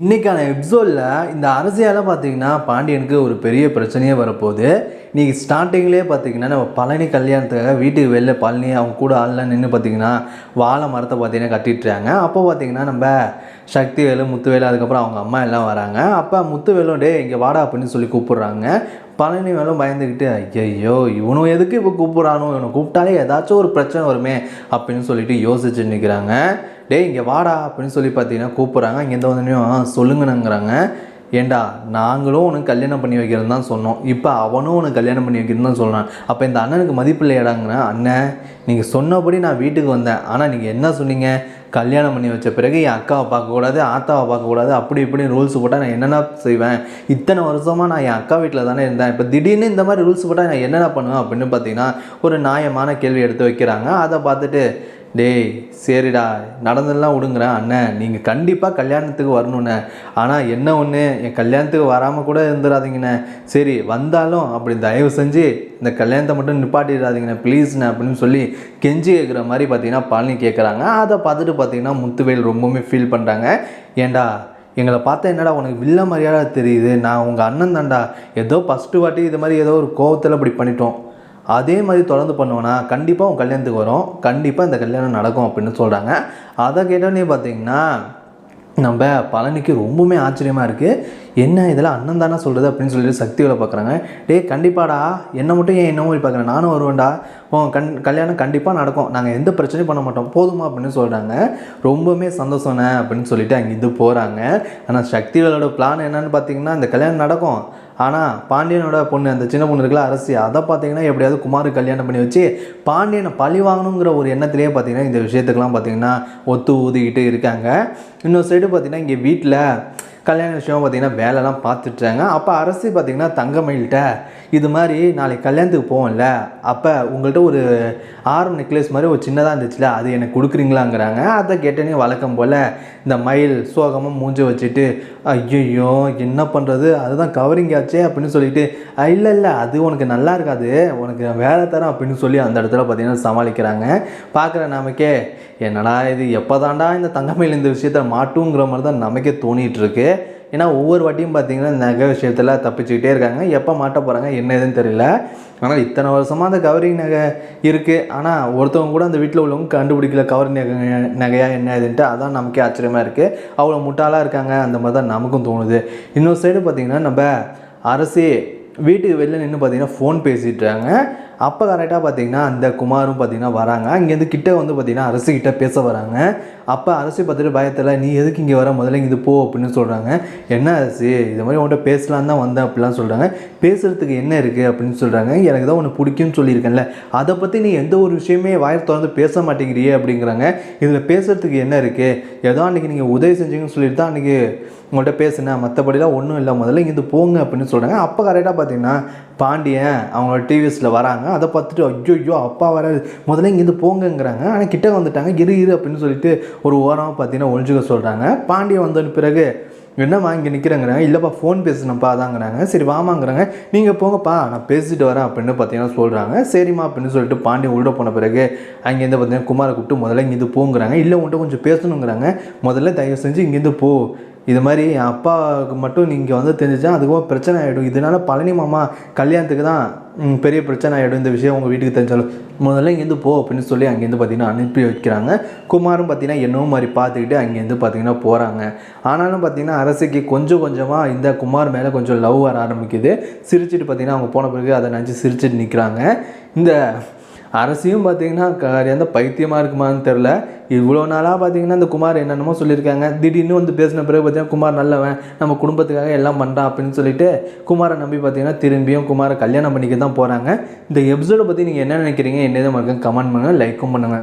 இன்றைக்கான எபிசோடில் இந்த அரசியலாக பார்த்தீங்கன்னா பாண்டியனுக்கு ஒரு பெரிய பிரச்சனையே வரப்போகுது. இன்றைக்கி ஸ்டார்டிங்லேயே பார்த்தீங்கன்னா நம்ம பழனி கல்யாணத்துக்காக வீட்டுக்கு வெளில பழனி அவங்க கூட ஆள்லாம் நின்று பார்த்தீங்கன்னா வாழை மரத்தை பார்த்தீங்கன்னா கட்டிட்டுறாங்க அப்போ பார்த்தீங்கன்னா நம்ம சக்திவேலு முத்துவேலு அதுக்கப்புறம் அவங்க அம்மா எல்லாம் வராங்க. அப்போ முத்துவேலும் டே இங்கே வாடா அப்படின்னு சொல்லி கூப்பிட்றாங்க. பழனி மேலும் பயந்துக்கிட்டு ஐயையோ இவனும் எதுக்கு இப்போ கூப்பிட்றானோ? இவனை கூப்பிட்டாலே ஏதாச்சும் ஒரு பிரச்சனை வருமே அப்படின்னு சொல்லிட்டு யோசிச்சு நிற்கிறாங்க டேய் இங்கே வாடா அப்படின்னு சொல்லி பார்த்தீங்கன்னா கூப்பிட்றாங்க. இங்கேருந்து வந்தோடனையும் சொல்லுங்கணுங்கிறாங்க ஏண்டா நாங்களும் உனக்கு கல்யாணம் பண்ணி வைக்கிறது தான் சொன்னோம். இப்போ அவனும் உனக்கு கல்யாணம் பண்ணி வைக்கிறது தான் சொல்கிறான் அப்போ இந்த அண்ணனுக்கு மதிப்பு இல்லையாடாங்கிறேன் அண்ணன் நீங்கள் சொன்னபடி நான் வீட்டுக்கு வந்தேன். ஆனால் நீங்கள் என்ன சொன்னீங்க? கல்யாணம் பண்ணி வச்ச பிறகு என் அக்காவை பார்க்கக்கூடாது ஆத்தாவை பார்க்கக்கூடாது அப்படி இப்படி ரூல்ஸ் போட்டால் நான் என்னென்ன செய்வேன்? இத்தனை வருஷமாக நான் என் அக்கா வீட்டில் தானே இருந்தேன். இப்போ திடீர்னு இந்த மாதிரி ரூல்ஸ் போட்டால் நான் என்னென்ன பண்ணுவேன்? அப்படின்னு பார்த்தீங்கன்னா ஒரு நியாயமான கேள்வி எடுத்து வைக்கிறாங்க. அதை பார்த்துட்டு டேய் சரிடா. நடந்தெல்லாம் விடுங்கிறேன் அண்ணன் நீங்கள் கண்டிப்பாக கல்யாணத்துக்கு வரணுண்ணே ஆனால் என்ன ஒன்று என் கல்யாணத்துக்கு வராமல் கூட இருந்துடாதீங்கண்ணே சரி வந்தாலும் அப்படி தயவு செஞ்சு இந்த கல்யாணத்தை மட்டும் நிப்பாட்டிடாதீங்கண்ணே. ப்ளீஸ்ண்ணே அப்படின்னு சொல்லி கெஞ்சி கேட்குற மாதிரி பார்த்தீங்கன்னா பழனி கேட்குறாங்க அதை பார்த்துட்டு பார்த்தீங்கன்னா முத்துவேல் ரொம்பவுமே ஃபீல் பண்ணுறாங்க ஏண்டா எங்களை பார்த்தா என்னடா உனக்கு வில்ல மரியாதை தெரியுது. நான் உங்கள் அண்ணன் தான்டா. ஏதோ ஃபஸ்ட்டு வாட்டி இது மாதிரி ஏதோ ஒரு கோவத்தில் இப்படி பண்ணிட்டோம். அதே மாதிரி தொடர்ந்து பண்ணுவோன்னா கண்டிப்பாக உன் கல்யாணத்துக்கு வரும். கண்டிப்பாக இந்த கல்யாணம் நடக்கும் அப்படின்னு சொல்கிறாங்க அதை கேட்டோன்னே பார்த்தீங்கன்னா நம்ம பழனிக்கு ரொம்பவுமே ஆச்சரியமாக இருக்குது என்ன இதெல்லாம் அண்ணன் தானே சொல்கிறது அப்படின்னு சொல்லிட்டு சக்திகளை பார்க்குறாங்க. டேய் கண்டிப்பாடா. என்னை மட்டும் ஏன் என்ன மாதிரி பார்க்குறேன் நானும் வருவேன்டா. உன் கண் கல்யாணம் கண்டிப்பாக நடக்கும். நாங்கள் எந்த பிரச்சனையும் பண்ண மாட்டோம். போதுமா அப்படின்னு சொல்கிறாங்க ரொம்பவுமே சந்தோஷண்ணே அப்படின்னு சொல்லிட்டு அங்கேருந்து போகிறாங்க ஆனால் சக்திகளோட பிளான் என்னன்னு பார்த்தீங்கன்னா இந்த கல்யாணம் நடக்கும். ஆனால் பாண்டியனோட பொண்ணு அந்த சின்ன பொண்ணு இருக்குல்ல அரசி அதை பார்த்தீங்கன்னா எப்படியாவது குமார் கல்யாணம் பண்ணி வச்சு பாண்டியனை பழி வாங்கணுங்கிற ஒரு எண்ணத்திலேயே பார்த்தீங்கன்னா இந்த விஷயத்துக்கெல்லாம் பார்த்தீங்கன்னா ஒத்து ஊதிக்கிட்டு இருக்காங்க. இன்னொரு சைடு பார்த்தீங்கன்னா இங்கே வீட்டில் கல்யாண விஷயம் பார்த்திங்கன்னா வேலைலாம் பார்த்துட்டாங்க. அப்போ அரசு பார்த்தீங்கன்னா தங்கமயில்கிட்ட இது மாதிரி நாளைக்கு கல்யாணத்துக்கு போவோம்ல? அப்போ உங்கள்கிட்ட ஒரு ஆரம் நெக்லஸ் மாதிரி ஒரு சின்னதாக இருந்துச்சுல? அது எனக்கு கொடுக்குறீங்களாங்கிறாங்க. அதை கேட்டேனே வழக்கம் போல் இந்த மயில் சோகமாக மூஞ்சி வச்சுட்டு ஐயோ என்ன பண்ணுறது அதுதான் கவரிங் ஆச்சே அப்படின்னு சொல்லிட்டு இல்லை இல்லை அது உனக்கு நல்லா இருக்காது. உனக்கு நான் வேலை தரேன் அப்படின்னு சொல்லி அந்த இடத்துல பார்த்திங்கன்னா சமாளிக்கிறாங்க. பார்க்குற நமக்கே என்னடா இது? எப்போ தாண்டா இந்த தங்கமயில் இந்த விஷயத்த மாட்டுங்கிற மாதிரி தான் நமக்கே தோணிகிட்டு இருக்கு. ஏன்னா ஒவ்வொரு வாட்டியும் பார்த்தீங்கன்னா நகை விஷயத்தில் தப்பிச்சுக்கிட்டே இருக்காங்க. எப்போ மாட்ட போகிறாங்க என்ன ஏதுன்னு தெரியல. ஆனால் இத்தனை வருஷமாக அந்த கவரிங் நகை இருக்குது ஆனால் ஒருத்தவங்க கூட அந்த வீட்டில் உள்ளவங்க கண்டுபிடிக்கல கவரிங் நகை நகையா என்ன இதுன்ட்டு அதான் நமக்கே ஆச்சரியமாக இருக்குது அவ்வளோ முட்டாளாக இருக்காங்க. அந்த மாதிரி தான் நமக்கும் தோணுது. இன்னொரு சைடு பார்த்திங்கன்னா நம்ம அரசே வீட்டுக்கு வெளில நின்று பார்த்தீங்கன்னா ஃபோன் பேசிட்டுறாங்க அப்போ கரெக்டாக பார்த்தீங்கன்னா அந்த குமாரும் பார்த்தீங்கன்னா வராங்க. இங்கேருந்து கிட்டே வந்து பார்த்தீங்கன்னா அரசு பேச வராங்க. அப்போ அரசு பார்த்துட்டு பயத்தில் நீ எதுக்கு இங்கே வர? முதல்ல இங்கே போ அப்படின்னு சொல்கிறாங்க என்ன அரசு? இது மாதிரி உன்கிட்ட பேசலான்னு தான் வந்தேன் அப்படிலாம் சொல்கிறாங்க பேசுகிறதுக்கு என்ன இருக்குது அப்படின்னு சொல்கிறாங்க எனக்கு தான் ஒன்று பிடிக்கும்னு சொல்லியிருக்கேன்ல. அதை பற்றி நீ எந்த ஒரு விஷயமே வாயில் திறந்து பேச மாட்டேங்கிறியே அப்படிங்கிறாங்க. இதில் பேசுகிறதுக்கு என்ன இருக்குது ஏதோ அன்றைக்கி நீங்கள் உதவி செஞ்சீங்கன்னு சொல்லிட்டு தான் அன்றைக்கி உங்கள்கிட்ட பேசுனேன். மற்றபடிலாம் ஒன்றும் இல்லை. முதல்ல இங்கேருந்து போங்க அப்படின்னு சொல்கிறாங்க அப்போ கரெக்டாக பார்த்தீங்கன்னா பாண்டியன் அவங்க டிவிஎஸில் வராங்க. அதை பார்த்துட்டு ஐயோ ஐயோ அப்பா வர முதல்ல இங்கேருந்து போங்கங்கிறாங்க. ஆனால் கிட்ட வந்துட்டாங்க. இரு இரு அப்படின்னு சொல்லிட்டு ஒரு ஓரமாக பார்த்தீங்கன்னா ஒழிஞ்சுக்க சொல்கிறாங்க பாண்டியன் வந்தோன்னு பிறகு என்ன வாங்கி நிற்கிறேங்கிறாங்க இல்லைப்பா ஃபோன் பேசணும்ப்பா அதாங்கிறாங்க. சரி வாமாங்கிறாங்க நீங்கள் போங்கப்பா நான் பேசிட்டு வரேன் அப்படின்னு பார்த்தீங்கன்னா சொல்கிறாங்க சரிம்மா அப்படின்னு சொல்லிட்டு பாண்டியன் உள்ள போன பிறகு அங்கேருந்து பார்த்தீங்கன்னா குமாரை கூப்பிட்டு முதல்ல இங்கேருந்து போங்கிறாங்க. இல்லை உன்ட்ட கொஞ்சம் பேசணுங்கிறாங்க. முதல்ல தயவு செஞ்சு இங்கேருந்து போ. இது மாதிரி என் அப்பாவுக்கு மட்டும் நீங்கள் வந்து தெரிஞ்சிச்சா அதுக்கப்புறம் பிரச்சனை ஆகிடும் இதனால பழனி மாமா கல்யாணத்துக்கு தான் பெரிய பிரச்சனை ஆகிடும் இந்த விஷயம் உங்கள் வீட்டுக்கு தெரிஞ்சாலும். முதல்ல இங்கேருந்து போ அப்படின்னு சொல்லி அங்கேருந்து பார்த்தீங்கன்னா அனுப்பி வைக்கிறாங்க. குமாரும் பார்த்தீங்கன்னா என்னவோ மாதிரி பார்த்துக்கிட்டு அங்கேருந்து பார்த்தீங்கன்னா போகிறாங்க ஆனாலும் பார்த்தீங்கன்னா அரசுக்கு கொஞ்சம் கொஞ்சமாக இந்த குமார் மேலே கொஞ்சம் லவ் வர ஆரம்பிக்குது. சிரிச்சிட்டு பார்த்தீங்கன்னா அவங்க போன பிறகு அதை நினச்சி சிரிச்சிட்டு நிற்கிறாங்க இந்த அரசியும் பார்த்தீங்கன்னா எந்த பைத்தியமாக இருக்குமான்னு தெரில இவ்வளோ நாளாக பார்த்தீங்கன்னா இந்த குமார் என்னென்னமோ சொல்லியிருக்காங்க. திடீர்னு வந்து பேசின பிறகு பார்த்தீங்கன்னா குமார் நல்லவன் நம்ம குடும்பத்துக்காக எல்லாம் பண்ணுறான் அப்படின்னு சொல்லிட்டு குமாரை நம்பி பார்த்தீங்கன்னா திரும்பியும் குமாரை கல்யாணம் பண்ணிக்க தான் போகிறாங்க இந்த எபிசோடை பற்றி நீங்கள் என்ன நினைக்கிறீங்க? என்ன மறக்க கமெண்ட் பண்ணுங்கள் லைக்கும் பண்ணுங்கள்